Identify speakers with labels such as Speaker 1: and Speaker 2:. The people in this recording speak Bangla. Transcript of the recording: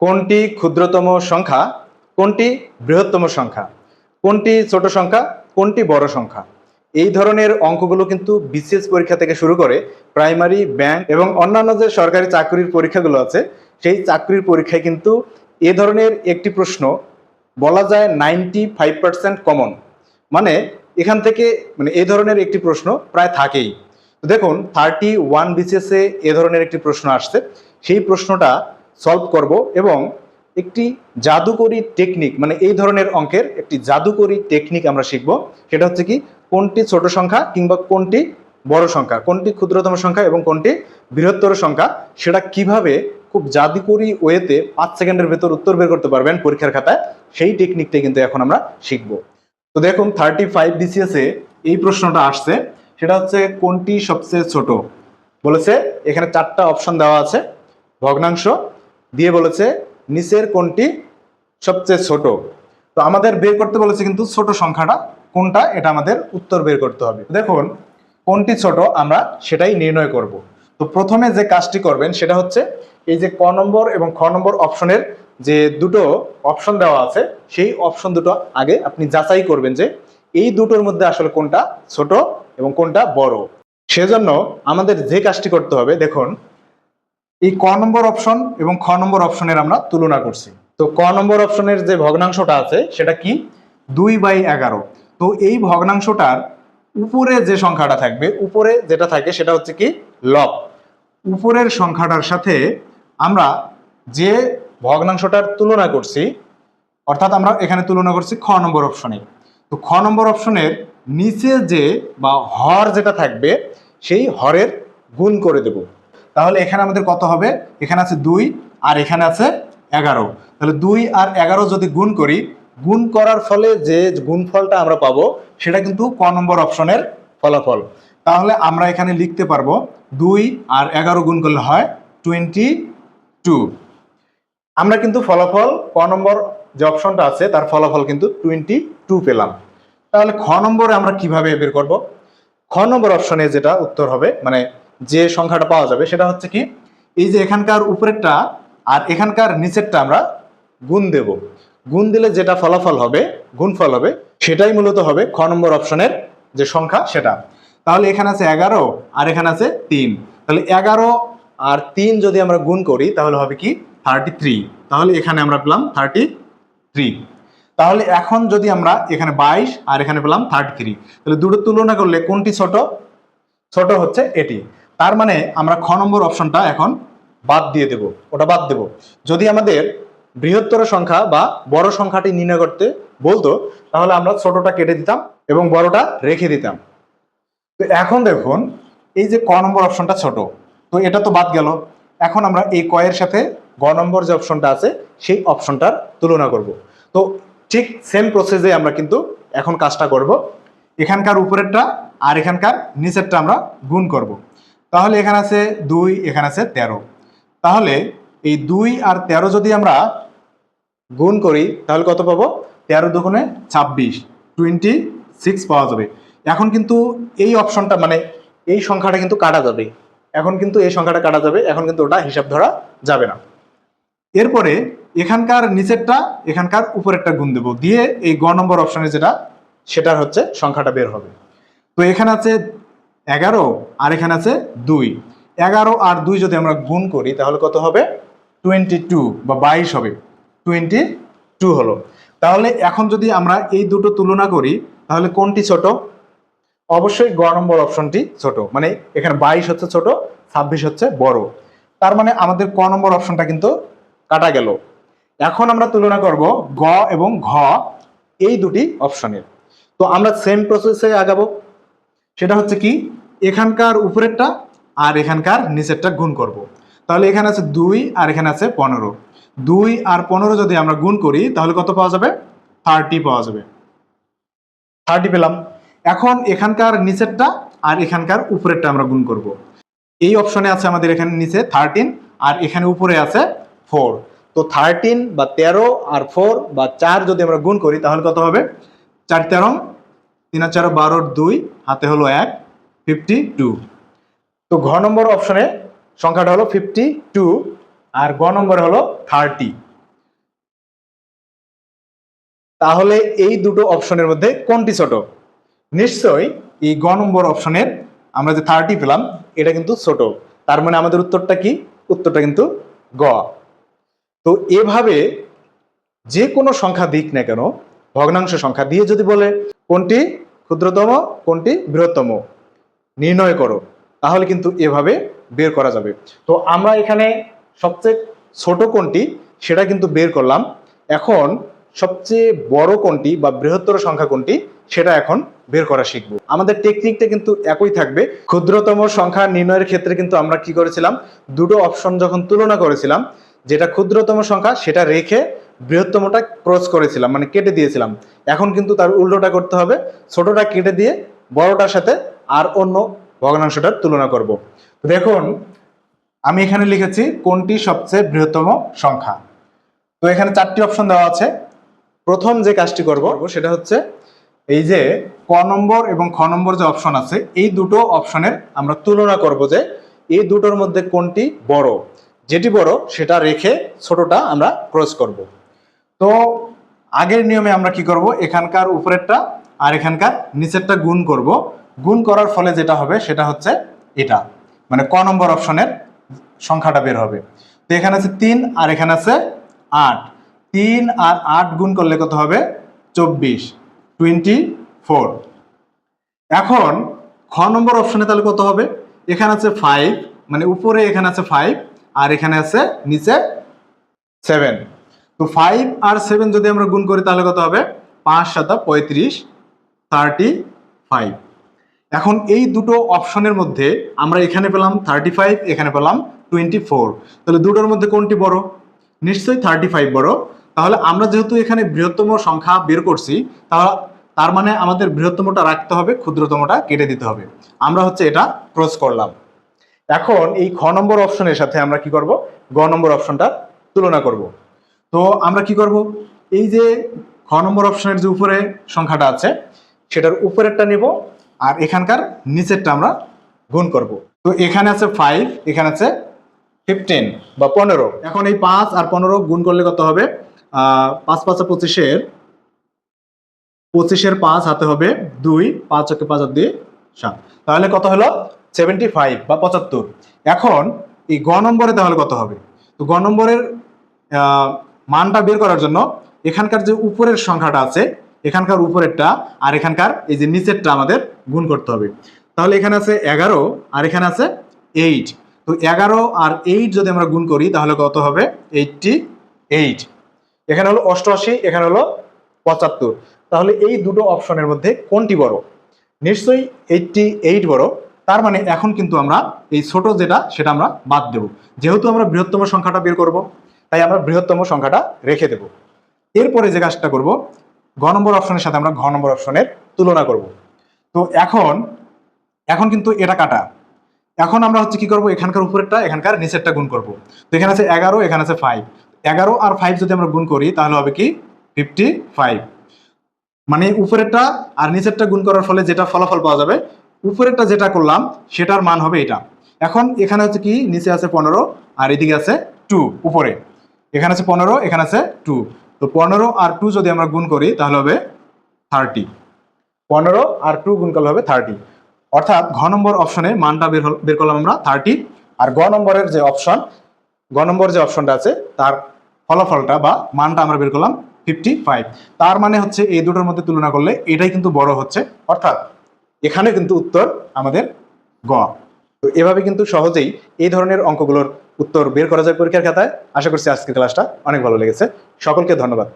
Speaker 1: কোনটি ক্ষুদ্রতম সংখ্যা, কোনটি বৃহত্তম সংখ্যা, কোনটি ছোট সংখ্যা, কোনটি বড় সংখ্যা? এই ধরনের অঙ্কগুলো কিন্তু বিসিএস পরীক্ষা থেকে শুরু করে প্রাইমারি, ব্যাংক এবং অন্যান্য যে সরকারি চাকরির পরীক্ষাগুলো আছে, সেই চাকরির পরীক্ষায় কিন্তু এ ধরনের একটি প্রশ্ন বলা যায় নাইনটি ফাইভ পার্সেন্ট কমন মানে এখান থেকে মানে এ ধরনের একটি প্রশ্ন প্রায় থাকেই। দেখুন থার্টি ওয়ান বিসিএস এ ধরনের একটি প্রশ্ন আসছে। সেই প্রশ্নটা সলভ করব এবং একটি জাদুকরি টেকনিক মানে এই ধরনের অঙ্কের একটি জাদুকরি টেকনিক আমরা শিখব। সেটা হচ্ছে কি, কোনটি ছোট সংখ্যা কিংবা কোনটি বড় সংখ্যা, কোনটি ক্ষুদ্রতম সংখ্যা এবং কোনটি বৃহত্তর সংখ্যা, সেটা কীভাবে খুব জাদুকরি ওয়েতে পাঁচ সেকেন্ডের ভেতর উত্তর বের করতে পারবেন পরীক্ষার খাতায়, সেই টেকনিকটাই কিন্তু এখন আমরা শিখব। তো দেখুন থার্টি ফাইভ বিসিএস এই প্রশ্নটা আসছে। সেটা হচ্ছে, কোনটি সবচেয়ে ছোট? বলেছে, এখানে চারটা অপশন দেওয়া আছে। ভগ্নাংশ দিয়ে বলেছে, নিচের কোনটি সবচেয়ে ছোট? তো আমাদের বের করতে বলেছে কিন্তু ছোট সংখ্যাটা কোনটা, এটা আমাদের উত্তর বের করতে হবে। দেখুন, কোনটি ছোট আমরা সেটাই নির্ণয় করব। তো প্রথমে যে কাজটি করবেন সেটা হচ্ছে এই যে ক নম্বর এবং খ নম্বর অপশনের যে দুটো অপশন দেওয়া আছে, সেই অপশন দুটো আগে আপনি যাচাই করবেন যে এই দুটোর মধ্যে আসলে কোনটা ছোট এবং কোনটা বড়। সেজন্য আমাদের যে কাজটি করতে হবে, দেখুন এই ক নম্বর অপশন এবং খ নম্বর অপশনের আমরা তুলনা করছি। তো ক নম্বর অপশনের যে ভগ্নাংশটা আছে, সেটা কি? দুই বাই এগারো। তো এই ভগ্নাংশটার উপরে যে সংখ্যাটা থাকবে, উপরে যেটা থাকে সেটা হচ্ছে কি? লব। উপরের সংখ্যাটার সাথে আমরা যে ভগ্নাংশটার তুলনা করছি, অর্থাৎ আমরা এখানে তুলনা করছি খ নম্বর অপশনে। তো খ নম্বর অপশনের নিচে যে বা হর যেটা থাকবে, সেই হরের গুণ করে দেব। তাহলে এখানে আমাদের কত হবে? এখানে আছে দুই আর এখানে আছে এগারো। তাহলে দুই আর এগারো যদি গুণ করি, গুণ করার ফলে যে গুণফলটা আমরা পাবো, সেটা কিন্তু ক নম্বর অপশনের ফলাফল। তাহলে আমরা এখানে লিখতে পারব দুই আর এগারো গুণ করলে হয় টোয়েন্টি টু। আমরা কিন্তু ফলাফল, ক নম্বর যে অপশনটা আছে, তার ফলাফল কিন্তু টোয়েন্টি টু পেলাম। তাহলে খ নম্বরে আমরা কীভাবে বের করব? খ নম্বর অপশনে যেটা উত্তর হবে মানে যে সংখ্যাটা পাওয়া যাবে সেটা হচ্ছে কি, এই যে এখানকার উপরেরটা আর এখানকার নিচেরটা আমরা গুণ দেব। গুণ দিলে যেটা ফলাফল হবে, গুণফল হবে, সেটাই মূলত হবে খ নম্বর অপশনের যে সংখ্যা সেটা। তাহলে এখানে আছে এগারো আর এখানে আছে তিন। তাহলে এগারো আর তিন যদি আমরা গুণ করি, তাহলে হবে কি থার্টি থ্রি তাহলে এখানে আমরা পেলাম থার্টি থ্রি তাহলে এখন যদি আমরা এখানে বাইশ আর এখানে পেলাম থার্টি থ্রি তাহলে দুটো তুলনা করলে কোনটি ছোট? ছোট হচ্ছে এটি। তার মানে আমরা খ নম্বর অপশনটা এখন বাদ দিয়ে দেব, ওটা বাদ দেব। যদি আমাদের বৃহত্তর সংখ্যা বা বড় সংখ্যাটি নির্ণয় করতে বলতো, তাহলে আমরা ছোটটা কেটে দিতাম এবং বড়টা রেখে দিতাম। তো এখন দেখুন, এই যে ক নম্বর অপশনটা ছোট, তো এটা তো বাদ গেল। এখন আমরা এই কয়ের সাথে গ নম্বর যে অপশনটা আছে, সেই অপশনটার তুলনা করব। তো ঠিক সেম প্রসেসে আমরা কিন্তু এখন কাজটা করব। এখানকার উপরেরটা আর এখানকার নিচেরটা আমরা গুণ করব। তাহলে এখানে আছে দুই, এখানে আছে তেরো। তাহলে এই দুই আর তেরো যদি আমরা গুণ করি, তাহলে কত পাবো? তেরো দুগুণে ছাব্বিশ টোয়েন্টি সিক্স পাওয়া যাবে। এখন কিন্তু এই অপশনটা মানে এই সংখ্যাটা কিন্তু কাটা যাবে। এখন কিন্তু এই সংখ্যাটা কাটা যাবে, এখন কিন্তু ওটা হিসাব ধরা যাবে না। এরপরে এখানকার নিচেরটা, এখানকার উপরেরটা গুণ দেবো। দিয়ে এই গ নম্বর অপশনে যেটা, সেটার হচ্ছে সংখ্যাটা বের হবে। তো এখানে আছে এগারো, আর এখানে আছে দুই। এগারো আর দুই যদি আমরা গুণ করি, তাহলে কত হবে? টোয়েন্টি টু বা বাইশ হবে। টোয়েন্টি টু হলো। তাহলে এখন যদি আমরা এই দুটো তুলনা করি, তাহলে কোনটি ছোট? অবশ্যই গ নম্বর অপশনটি ছোট। মানে এখানে বাইশ হচ্ছে ছোট, ছাব্বিশ হচ্ছে বড়। তার মানে আমাদের ক নম্বর অপশনটা কিন্তু কাটা গেল। এখন আমরা তুলনা করব গ এবং ঘ, এই দুটি অপশনের। তো আমরা সেম প্রসেসে আগাবো। সেটা হচ্ছে কি? এখানকার উপরেরটা আর এখানকার নিচেরটা গুণ করব। তাহলে এখানে আছে দুই আর এখানে আছে পনেরো। দুই আর পনেরো যদি আমরা গুণ করি, তাহলে কত পাওয়া যাবে? থার্টি পাওয়া যাবে। থার্টি পেলাম। এখন এখানকার নিচেরটা আর এখানকার উপরেরটা আমরা গুণ করব। এই অপশনে আছে আমাদের এখানে নিচে থার্টিন আর এখানে উপরে আছে ফোর। তো থার্টিন বা তেরো আর ফোর বা চার যদি আমরা গুণ করি, তাহলে কত হবে? চার তেরো, তিন আর চারো বারোর দুই, হাতে হলো এক। ফিফটি টু তো ঘ নম্বর অপশনে সংখ্যাটা হলো ফিফটি টু আর গ নম্বর হলো থার্টি তাহলে এই দুটো অপশনের মধ্যে কোনটি ছোট? নিশ্চয়ই এই গ নম্বর অপশনের আমরা যে থার্টি পেলাম, এটা কিন্তু ছোট। তার মানে আমাদের উত্তরটা কি? উত্তরটা কিন্তু গ। তো এভাবে যে কোনো সংখ্যা দিক না কেন, ভগ্নাংশ সংখ্যা দিয়ে যদি বলে কোনটি ক্ষুদ্রতম, কোনটি বৃহত্তম নির্ণয় করো, তাহলে কিন্তু এভাবে বের করা যাবে। তো আমরা এখানে সবচেয়ে ছোট কোনটি সেটা কিন্তু বের করলাম। এখন সবচেয়ে বড় কোনটি বা বৃহত্তর সংখ্যা কোনটি সেটা এখন বের করা শিখব। আমাদের টেকনিকটা কিন্তু একই থাকবে। ক্ষুদ্রতম সংখ্যা নির্ণয়ের ক্ষেত্রে কিন্তু আমরা কি করেছিলাম? দুটো অপশন যখন তুলনা করেছিলাম, যেটা ক্ষুদ্রতম সংখ্যা, সেটা রেখে বৃহত্তমটা ক্রস করেছিলাম মানে কেটে দিয়েছিলাম। এখন কিন্তু তার উল্টোটা করতে হবে। ছোটটা কেটে দিয়ে বড়টার সাথে আর অন্য ভগ্নাংশটার তুলনা করব। দেখুন, আমি এখানে লিখেছি কোনটি সবচেয়ে বৃহত্তম সংখ্যা। তো এখানে চারটি অপশন দেওয়া আছে। প্রথম যে কাজটি করব সেটা হচ্ছে এই যে ক নম্বর এবং খ নম্বর যে অপশন আছে, এই দুটো অপশনের আমরা তুলনা করব যে এই দুটোর মধ্যে কোনটি বড়। যেটি বড় সেটা রেখে ছোটটা আমরা ক্রস করব। তো আগের নিয়মে আমরা কি করব? এখানকার উপরেরটা আর এখানকার নিচেরটা গুণ করব। গুণ করার ফলে যেটা হবে, সেটা হচ্ছে এটা। মানে ক নম্বর অপশনের সংখ্যাটা বের হবে। তো এখানে আছে তিন আর এখানে আছে আট। তিন আর আট গুণ করলে কত হবে? চব্বিশ। Twenty four. এখন খ নম্বর অপশনে তাহলে কত হবে? এখানে আছে ফাইভ মানে উপরে এখানে আছে ফাইভ আর এখানে আছে নিচে সেভেন তো ফাইভ আর সেভেন যদি আমরা গুণ করি, তাহলে কত হবে? পাঁচ সাতা পঁয়ত্রিশ থার্টি ফাইভ এখন এই দুটো অপশনের মধ্যে আমরা এখানে পেলাম থার্টি ফাইভ এখানে পেলাম টোয়েন্টি ফোর তাহলে দুটোর মধ্যে কোনটি বড়? নিশ্চয়ই থার্টি ফাইভ বড়। তাহলে আমরা যেহেতু এখানে বৃহত্তম সংখ্যা বের করছি, তাহলে তার মানে আমাদের বৃহত্তমটা রাখতে হবে, ক্ষুদ্রতমটা কেটে দিতে হবে। আমরা হচ্ছে এটা ক্রস করলাম। এখন এই খ নম্বর অপশনের সাথে আমরা কি করব? গ নম্বর অপশনটা তুলনা করব। তো আমরা কি করব? এই যে খ নম্বর অপশনের যে উপরে সংখ্যাটা আছে, সেটার উপরেরটা নিব আর এখানকার নিচেরটা আমরা গুণ করব। তো এখানে আছে ফাইভ এখানে আছে ফিফটিন বা পনেরো। এখন এই পাঁচ আর পনেরো গুণ করলে কত হবে? পাঁচ পাঁচে পঁচিশের পঁচিশের পাঁচ হাতে হবে দুই, পাঁচ ওকে পাঁচ আর দুই, সাত। তাহলে কত হলো? সেভেন্টি ফাইভ বা পঁচাত্তর। এখন এই গ নম্বরে তাহলে কত হবে? তো গ নম্বরের মানটা বের করার জন্য এখানকার যে উপরের সংখ্যাটা আছে এখানকার উপরেরটা আর এখানকার এই যে নিচেরটা আমাদের গুণ করতে হবে। তাহলে এখানে আছে এগারো আর এখানে আছে এইট তো এগারো আর এইট যদি আমরা গুণ করি, তাহলে কত হবে? এইটটি এইট এখানে হলো অষ্টআশি, এখানে হলো পঁচাত্তর। তাহলে এই দুটো অপশনের মধ্যে কোনটি বড়? নিশ্চয়ই এইটটি এইট বড়। তার মানে এখন কিন্তু আমরা এই ছোট যেটা, সেটা আমরা বাদ দেব। যেহেতু আমরা বৃহত্তম সংখ্যাটা বের করব, তাই আমরা বৃহত্তম সংখ্যাটা রেখে দেব। এরপরে যে কাজটা করব ঘ নম্বর অপশনের সাথে আমরা ঘ নম্বর অপশনের তুলনা করব। তো এখন এখন কিন্তু এটা কাটা। এখন আমরা হচ্ছে কি করব? এখানকার উপরেরটা, এখানকার নিচেরটা গুণ করব। তো এখানে আছে এগারো, এখানে আছে ফাইভ এগারো আর ফাইভ যদি আমরা গুণ করি, তাহলে হবে কি? ফিফটি ফাইভ মানে উপরেরটা আর নিচেরটা গুণ করার ফলে যেটা ফলাফল পাওয়া যাবে, উপরেরটা যেটা করলাম, সেটার মান হবে এটা। এখন এখানে হচ্ছে কি? নিচে আছে পনেরো, আর এদিকে আছে টু উপরে। এখানে আছে পনেরো, এখানে আছে টু তো পনেরো আর টু যদি আমরা গুণ করি, তাহলে হবে থার্টি পনেরো আর টু গুণ করলে হবে থার্টি অর্থাৎ ঘ নম্বর অপশনে মানটা বের বের করলাম আমরা থার্টি আর গ নম্বরের যে অপশন, গ নম্বর যে অপশনটা আছে, তার ফলাফলটা বা মানটা আমরা বের করলাম ফিফটি ফাইভ তার মানে হচ্ছে এই দুটোর মধ্যে তুলনা করলে এটাই কিন্তু বড় হচ্ছে। অর্থাৎ এখানে কিন্তু উত্তর আমাদের গ। তো এভাবে কিন্তু সহজেই এই ধরনের অঙ্কগুলোর উত্তর বের করা যায় পরীক্ষার খাতায়। আশা করছি আজকের ক্লাসটা অনেক ভালো লেগেছে। সকলকে ধন্যবাদ।